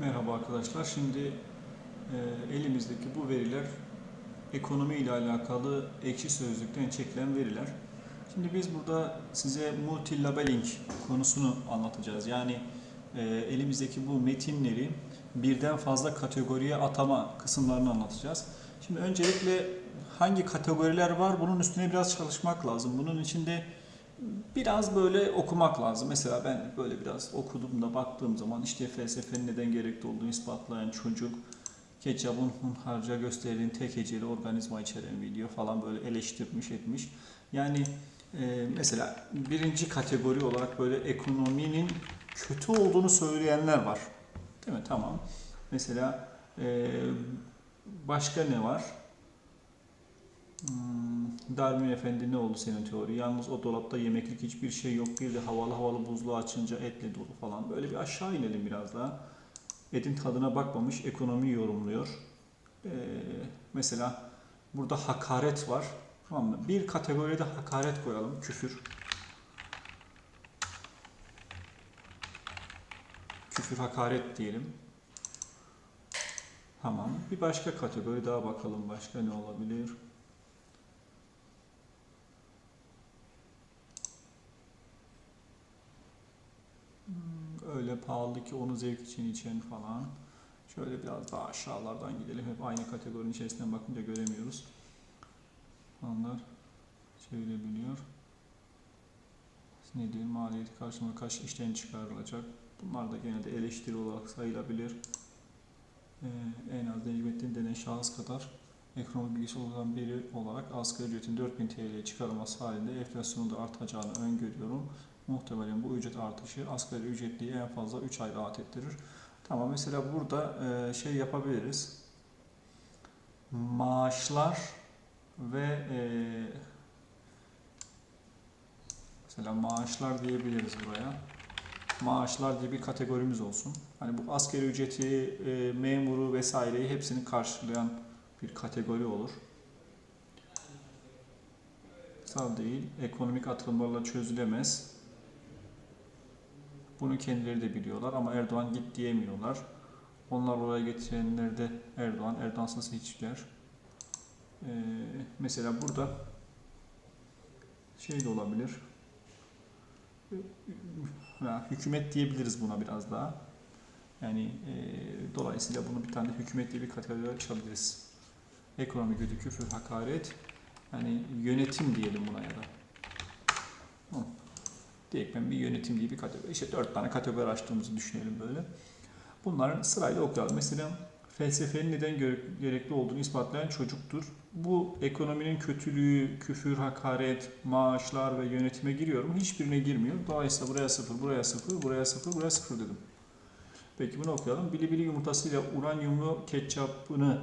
Merhaba arkadaşlar. Şimdi e, elimizdeki bu veriler ekonomi ile alakalı ekşi sözlükten çekilen veriler. Şimdi biz burada size multilabeling konusunu anlatacağız. Yani e, elimizdeki bu metinleri birden fazla kategoriye atama kısımlarını anlatacağız. Şimdi öncelikle hangi kategoriler var bunun üstüne biraz çalışmak lazım. Bunun içinde biraz böyle okumak lazım. Mesela ben böyle biraz okuduğumda baktığım zaman işte felsefenin neden gerekli olduğunu ispatlayan çocuk, ketçabın hunharca gösterdiğin tek heceli organizma içeren video falan böyle eleştirmiş etmiş. Yani e, mesela birinci kategori olarak böyle ekonominin kötü olduğunu söyleyenler var. Değil mi? Tamam. Mesela e, başka ne var? Hmm, Darwin Efendi ne oldu senin teori? Yalnız o dolapta yemeklik hiçbir şey yok. Bir de havalı havalı buzluğu açınca etle dolu falan. Böyle bir aşağı inelim biraz daha. Etin tadına bakmamış ekonomiyi yorumluyor. Ee, mesela burada hakaret var. Tamam mı? Bir kategoride hakaret koyalım. Küfür. Küfür hakaret diyelim. Tamam. Bir başka kategori daha bakalım. Başka ne olabilir? Hmm, Öyle pahalı ki onu zevk için içen falan. Şöyle biraz daha aşağılardan gidelim. Hep aynı kategorinin içerisinden bakınca göremiyoruz. Onlar çevirebiliyor. Ne diyor? Maliyeti karşılığında kaç işten çıkarılacak? Bunlar da genelde eleştiri olarak sayılabilir. Ee, en az Necmettin denen şahıs kadar ekonomi bilgisi olan biri olarak asgari ücretin 4000 TL'ye çıkarılması halinde enflasyonun da artacağını öngörüyorum. Muhtemelen bu ücret artışı asgari ücretliyi en fazla 3 ay rahat ettirir. Tamam mesela burada e, şey yapabiliriz. Maaşlar ve e, mesela maaşlar diyebiliriz buraya. Maaşlar diye bir kategorimiz olsun. Hani bu asgari ücreti, e, memuru vesaireyi hepsini karşılayan bir kategori olur. Sağ değil, ekonomik atılımlarla çözülemez. Bunu kendileri de biliyorlar ama Erdoğan git diyemiyorlar. Onlar oraya getirenler de Erdoğan, Erdoğansız hiçler. Ee, mesela burada şey de olabilir. Ya, hükümet diyebiliriz buna biraz daha. Yani e, dolayısıyla bunu bir tane hükümet diye bir kategori açabiliriz. Ekonomi, güdü, küfür, hakaret. Yani yönetim diyelim buna ya da. Ben bir yönetim diye bir kategori. İşte dört tane kategori açtığımızı düşünelim böyle. Bunların sırayla okuyalım. Mesela felsefenin neden gere- gerekli olduğunu ispatlayan çocuktur. Bu ekonominin kötülüğü, küfür, hakaret, maaşlar ve yönetime giriyor mu? Hiçbirine girmiyor. Dolayısıyla buraya sıfır, buraya sıfır, buraya sıfır, buraya sıfır dedim. Peki bunu okuyalım. Bili bili yumurtasıyla uranyumlu ketçapını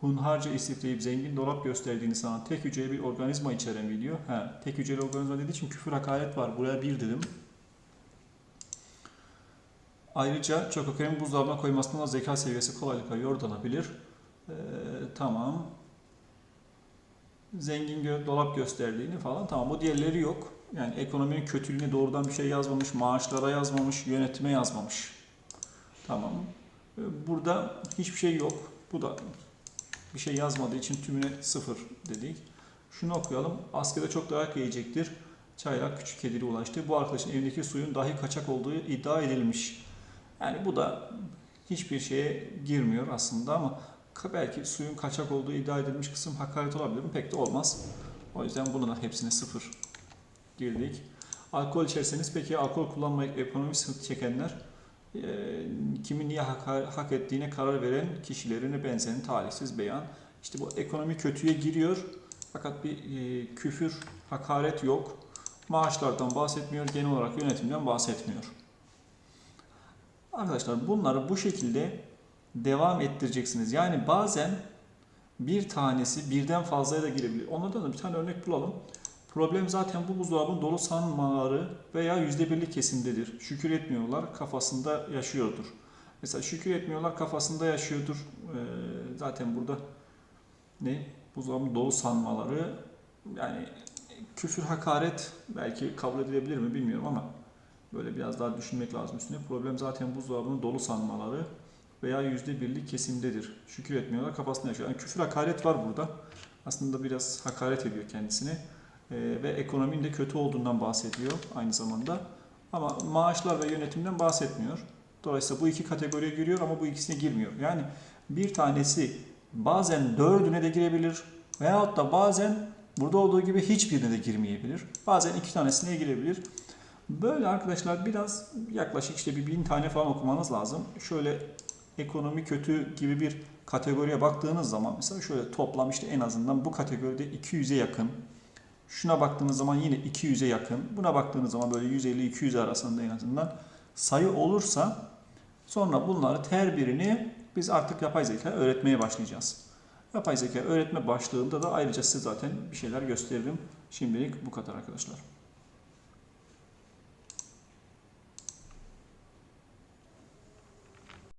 hunharca istifleyip zengin dolap gösterdiğini sanan tek hücreli bir organizma içeren video. Ha, tek hücreli organizma dediği için küfür hakaret var. Buraya bir dedim. Ayrıca çökokenin buzdolabına koymasından da zeka seviyesi kolaylıkla yordanabilir. Ee, tamam. Zengin gö- dolap gösterdiğini falan. Tamam bu diğerleri yok. Yani ekonominin kötülüğüne doğrudan bir şey yazmamış, maaşlara yazmamış, yönetime yazmamış. Tamam. Ee, Burada hiçbir şey yok. Bu da bir şey yazmadığı için tümüne sıfır dedik. Şunu okuyalım. Askıda çok dayak yiyecektir. Çaylak küçük kedili ulaştı. Bu arkadaşın evindeki suyun dahi kaçak olduğu iddia edilmiş. Yani bu da hiçbir şeye girmiyor aslında ama belki suyun kaçak olduğu iddia edilmiş kısım hakaret olabilir mi? Pek de olmaz. O yüzden bunu hepsine sıfır girdik. Alkol içerseniz peki alkol kullanmayıp ekonomi sıkıntı çekenler e, kimin niye hak, hak ettiğine karar veren kişilerine benzeyen talihsiz beyan. İşte bu ekonomi kötüye giriyor fakat bir e, küfür, hakaret yok. Maaşlardan bahsetmiyor, genel olarak yönetimden bahsetmiyor. Arkadaşlar bunları bu şekilde devam ettireceksiniz. Yani bazen bir tanesi birden fazlaya da girebilir. Onlardan da bir tane örnek bulalım. Problem zaten bu buzdolabının dolu sanmaları veya yüzde birlik kesimdedir. Şükür etmiyorlar, kafasında yaşıyordur. Mesela şükür etmiyorlar, kafasında yaşıyordur. Ee, zaten burada ne? Buzdolabının dolu sanmaları yani küfür, hakaret belki kabul edilebilir mi bilmiyorum ama böyle biraz daha düşünmek lazım üstüne. Problem zaten buzdolabının dolu sanmaları veya yüzde birlik kesimdedir. Şükür etmiyorlar, kafasında yaşıyor. Yani küfür hakaret var burada. Aslında biraz hakaret ediyor kendisine. Ee, ve ekonominin de kötü olduğundan bahsediyor aynı zamanda. Ama maaşlar ve yönetimden bahsetmiyor. Dolayısıyla bu iki kategoriye giriyor ama bu ikisine girmiyor. Yani bir tanesi bazen dördüne de girebilir veyahut da bazen burada olduğu gibi hiçbirine de girmeyebilir. Bazen iki tanesine girebilir. Böyle arkadaşlar biraz yaklaşık işte bir bin tane falan okumanız lazım. Şöyle ekonomi kötü gibi bir kategoriye baktığınız zaman mesela şöyle toplam işte en azından bu kategoride 200'e yakın. Şuna baktığınız zaman yine 200'e yakın. Buna baktığınız zaman böyle 150-200 arasında en azından sayı olursa sonra bunları her birini biz artık yapay zeka öğretmeye başlayacağız. Yapay zeka öğretme başlığında da ayrıca size zaten bir şeyler gösteririm. Şimdilik bu kadar arkadaşlar.